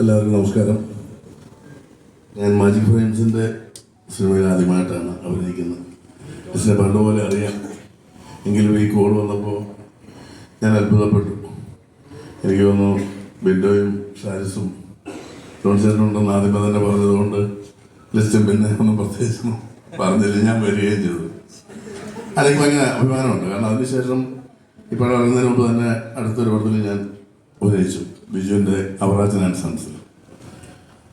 എല്ലാവർക്കും നമസ്കാരം. ഞാൻ മാജിക് ഫ്രെയിംസിന്റെ സിനിമയിൽ ആദ്യമായിട്ടാണ് അഭിനയിക്കുന്നത്. ലിസ്റ്റിനെ പണ്ടുപോലെ അറിയാം. എങ്കിലും ഈ കോൾ വന്നപ്പോൾ ഞാൻ അത്ഭുതപ്പെട്ടു. എനിക്ക് തോന്നുന്നു ബിൻഡോയും ഷാരിസും ജോൺസേട്ടനുണ്ടെന്ന് ആദ്യമേ തന്നെ പറഞ്ഞതുകൊണ്ട് ലിസ്റ്റ് പിന്നെ ഒന്നും പ്രത്യേകിച്ച് പറഞ്ഞില്ല. ഞാൻ വരികയും ചെയ്തു. അല്ലെങ്കിൽ ഭയങ്കര അഭിമാനമുണ്ട്. കാരണം അതിനുശേഷം ഇപ്പോഴും ഇറങ്ങുന്നതിന് മുമ്പ് തന്നെ അടുത്തൊരു പടത്തിൽ ഞാൻ അഭിനയിച്ചു ബിജുവിന്റെ അവറാജൻ ആൻഡ് സൺസ്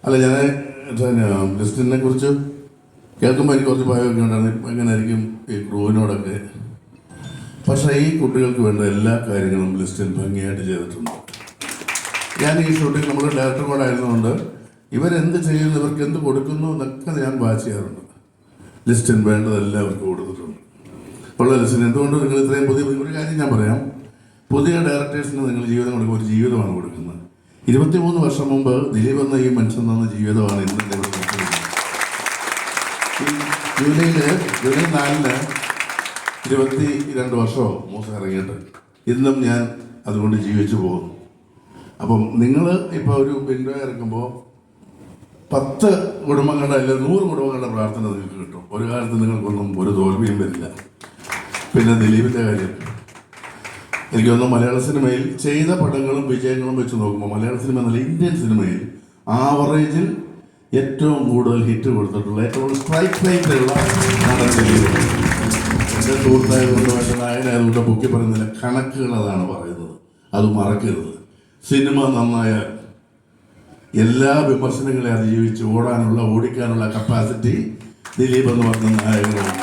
അല്ല ഞാൻ പിന്നെ ലിസ്റ്റിനെ കുറിച്ച് കേൾക്കുമ്പോൾ എനിക്ക് കുറച്ച് ഭയമൊക്കെ ഉണ്ടായിരുന്നു എങ്ങനെയായിരിക്കും ഈ ക്രൂവിനോടൊക്കെ? പക്ഷേ ഈ കുട്ടികൾക്ക് വേണ്ട എല്ലാ കാര്യങ്ങളും ലിസ്റ്റിൽ ഭംഗിയായിട്ട് ചെയ്തിട്ടുണ്ട്. ഞാൻ ഈ ഷൂട്ടിംഗ് നമ്മൾ ഡയറക്ടർ കൂടെ ആയിരുന്നുകൊണ്ട് ഇവരെന്ത് ചെയ്യുന്നു ഇവർക്ക് എന്ത് കൊടുക്കുന്നു എന്നൊക്കെ ഞാൻ വാച്ച് ചെയ്യാറുണ്ട്. ലിസ്റ്റിൻ വേണ്ടതെല്ലാം അവർക്ക് കൊടുത്തിട്ടുണ്ട്. ഉള്ള ലിസ്റ്റിൻ എന്തുകൊണ്ട് നിങ്ങൾ ഇത്രയും പുതിയ ഒരു കാര്യം ഞാൻ പറയാം. പുതിയ ഡയറക്ടേഴ്സിന് നിങ്ങൾ ജീവിതം കൊടുക്കുമ്പോൾ ഒരു ജീവിതമാണ് കൊടുക്കുന്നത്. ഇരുപത്തിമൂന്ന് വർഷം മുമ്പ് ദിലീപ് എന്ന ഈ മനുഷ്യൻ തന്ന ജീവിതമാണ് ഇന്ന് ജൂലൈയിൽ ജൂലൈ നാലിന് ഇരുപത്തി രണ്ട് വർഷമോ മൂസ ഇറങ്ങിയിട്ട് ഇന്നും ഞാൻ അതുകൊണ്ട് ജീവിച്ചു പോകുന്നു. അപ്പം നിങ്ങൾ ഇപ്പോൾ ഒരു വിൻഡോ ഇറക്കുമ്പോൾ പത്ത് കുടുംബങ്ങളുടെ അല്ലെങ്കിൽ നൂറ് കുടുംബങ്ങളുടെ പ്രാർത്ഥന നിങ്ങൾക്ക് കിട്ടും. ഒരു കാലത്ത് നിങ്ങൾക്കൊന്നും ഒരു തോൽവിയും വരില്ല. പിന്നെ ദിലീപിന്റെ കാര്യം. എനിക്ക് തോന്നുന്നു മലയാള സിനിമയിൽ ചെയ്ത പടങ്ങളും വിജയങ്ങളും വെച്ച് നോക്കുമ്പോൾ മലയാള സിനിമ എന്നല്ല ഇന്ത്യൻ സിനിമയിൽ ആവറേജിൽ ഏറ്റവും കൂടുതൽ ഹിറ്റ് കൊടുത്തിട്ടുള്ള ഏറ്റവും സ്ട്രൈക്ക് റേറ്റുള്ള എന്റെ സുഹൃത്തായതുകൊണ്ട് എന്റെ നായനായതുകൊണ്ട് പൊക്കി പറയുന്നില്ല കണക്കുകൾ അതാണ് പറയുന്നത്. അത് മറക്കരുത്. സിനിമ നന്നായ എല്ലാ വിമർശനങ്ങളെ അതിജീവിച്ച് ഓടാനുള്ള ഓടിക്കാനുള്ള കപ്പാസിറ്റി ദിലീപ് എന്ന് പറഞ്ഞ നായകനാണ്.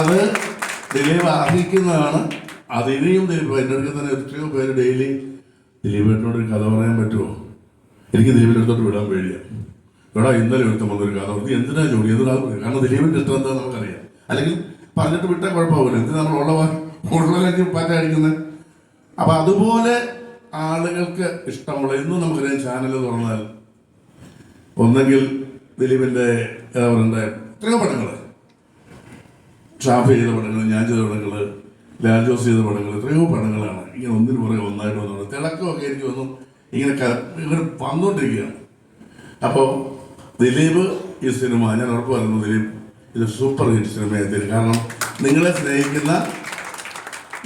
അത് ദിലീപ് അർഹിക്കുന്നതാണ് അത് ഇനിയും ദിലീപ് എന്റെ അടുത്ത് തന്നെ എത്രയോ പേര് ഡെയിലി ദിലീപേട്ടനോട് ഒരു കഥ പറയാൻ പറ്റുമോ? എനിക്ക് ദിലീപിന്റെ അടുത്തോട്ട് വിടാൻ പേടിയാണ് എടാ ഇന്നലെ ഒരുത്തം വന്നൊരു കഥ. പറഞ്ഞു എന്തിനാ ജോലി എന്തിനാ കാരണം ദിലീപിന്റെ ഇഷ്ടം എന്താ നമുക്കറിയാം. അല്ലെങ്കിൽ പറഞ്ഞിട്ട് വിട്ടാൽ കുഴപ്പമാവില്ല. എന്തിനാ നമ്മൾ ഉള്ള ഉള്ളതിലേക്ക് പാറ്റ അടിക്കുന്നത് അപ്പം അതുപോലെ ആളുകൾക്ക് ഇഷ്ടമുള്ള ഇന്നും നമുക്കറിയാം ചാനൽ തുറന്നാൽ ഒന്നെങ്കിൽ ദിലീപിന്റെ എന്താ പറയണ്ടേ? എത്രയോ പടങ്ങൾ ഷാഫ് ചെയ്ത പടങ്ങൾ ഞാൻ ചെയ്ത പടങ്ങൾ ലാൽജോസ് ചെയ്ത പടങ്ങൾ എത്രയോ പടങ്ങളാണ്. ഇങ്ങനെ ഒന്നിന് പുറകെ ഒന്നായിട്ട് വന്നുകൊണ്ട് തിളക്കമൊക്കെ എനിക്ക് വന്നു. ഇങ്ങനെ ഇങ്ങനെ വന്നുകൊണ്ടിരിക്കുകയാണ് അപ്പോൾ ദിലീപ് ഈ സിനിമ ഞാൻ ഉറപ്പ് പറയുന്നു ദിലീപ് ഇത് സൂപ്പർ ഹിറ്റ് സിനിമയായി കാരണം നിങ്ങളെ സ്നേഹിക്കുന്ന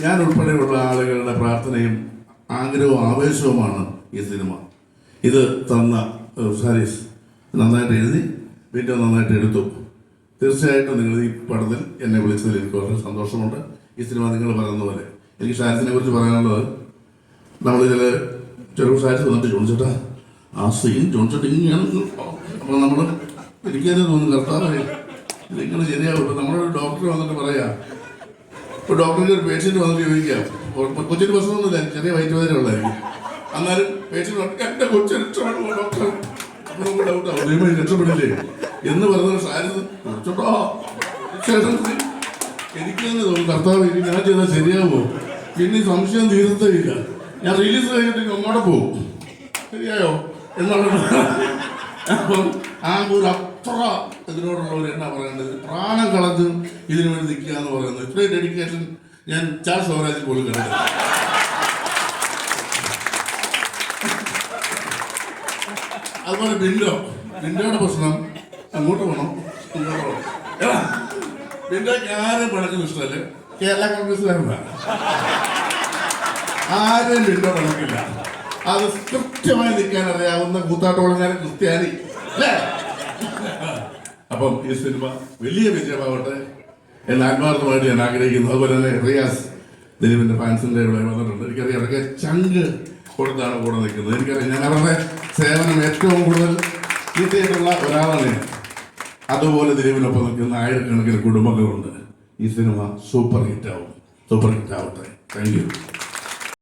ഞാൻ ഉൾപ്പെടെയുള്ള ആളുകളുടെ പ്രാർത്ഥനയും ആഗ്രഹവും ആവേശവുമാണ് ഈ സിനിമ. ഇത് തന്ന സാരീസ് നന്നായിട്ട് എഴുതി വീണ്ടും നന്നായിട്ട് എടുത്തു. തീർച്ചയായിട്ടും നിങ്ങൾ ഈ പടത്തിൽ എന്നെ വിളിച്ചതിൽ എനിക്ക് വളരെ സന്തോഷമുണ്ട്. ഈ സിനിമ നിങ്ങൾ പറയുന്ന പോലെ. എനിക്ക് ഷാരിസിനെ കുറിച്ച് പറയാനുള്ളത് നമ്മൾ ഇതിൽ ചെറു ഷാരിസ് വന്നിട്ട് ചോദിച്ചിട്ടാ ആ സീൻ ചോദിച്ചിട്ട് ഇങ്ങനെ അപ്പോൾ നമ്മൾ എനിക്ക് തന്നെ തോന്നുന്നു കർത്താവ് ഇതിങ്ങനെ ശരിയാവും ഇപ്പം നമ്മളൊരു ഡോക്ടർ വന്നിട്ട് പറയാം. ഇപ്പോൾ ഡോക്ടറിന്റെ ഒരു പേഷ്യന്റ് വന്നിട്ട് ചോദിക്കാം. കൊച്ചിന് പ്രശ്നമൊന്നുമില്ല ചെറിയ വയറ്റുവേദന ഉള്ളതായിരിക്കും എന്നാലും പേഷ്യന്റ് എന്റെ കൊച്ചിന് രക്ഷപ്പെടുമോ ഡോക്ടർ അപ്പോൾ നമുക്ക് ഡൗട്ടാവും രക്ഷപ്പെടില്ലേ? എന്ന് പറഞ്ഞൊരു സാരിസ് ചോട്ടോ ചേട്ടൻ എനിക്ക് തന്നെ തോന്നുന്നു കർത്താവ് ഇനി ഞാൻ ചെയ്താൽ ശരിയാവുമോ? പിന്നെ സംശയം തീരത്തേയില്ല ഞാൻ റിലീസ് കഴിഞ്ഞിട്ട് ഇനി അങ്ങോട്ട് പോകും. ശരിയായോ? എന്നുള്ള അപ്പം ആ ഒരു അത്ര ഇതിനോടുള്ളവർ എന്നാ പറയേണ്ടത്. പ്രാണം കളഞ്ഞ് ഇതിനു വേണ്ടി നിൽക്കുക എന്ന് പറയുന്നത്. ഇത്രയും ഡെഡിക്കേഷൻ ഞാൻ ചാർ സ്വരാജിൽ പോലും കണ്ടു അതുപോലെ ബിൻഡോ ബിൻഡോയുടെ പ്രശ്നം അങ്ങോട്ട് പോകണം ഇങ്ങോട്ട് പോകണം ബിൻഡോയ്ക്ക് ആരും പണക്കുന്ന ഇഷ്ടമല്ലേ കേരള കോൺഗ്രസ്സുകാരനാണ് ആരും ബിൻഡോ പണക്കില്ല. അത് കൃത്യമായി നിൽക്കാൻ അറിയാവുന്ന കൂത്താട്ടോളങ്ങാരൻ ക്രിസ്ത്യാനി. അല്ലേ? അപ്പം ഈ സിനിമ വലിയ വിജയമാവട്ടെ എന്ന് ആത്മാർത്ഥമായിട്ട് ഞാൻ ആഗ്രഹിക്കുന്നു. അതുപോലെ തന്നെ റിയാസ് ദിലീപിന്റെ ഫാൻസിന്റെ ഇവിടെ വന്നിട്ടുണ്ട്. എനിക്കറിയാം അവരൊക്കെ ചങ്ക് കൊടുത്താണ് കൂടെ നിൽക്കുന്നത്. എനിക്കറിയാം ഞാൻ അവരുടെ സേവനം ഏറ്റവും കൂടുതൽ കിട്ടിയിട്ടുള്ള ഒരാളാണ് ഞാൻ. അതുപോലെ ദിലീപിനൊപ്പം നിൽക്കുന്ന ആയിരക്കണക്കിന് കുടുംബങ്ങളുണ്ട്. ഈ സിനിമ സൂപ്പർ ഹിറ്റ് ആവും സൂപ്പർ ഹിറ്റ് ആവട്ടെ താങ്ക് യു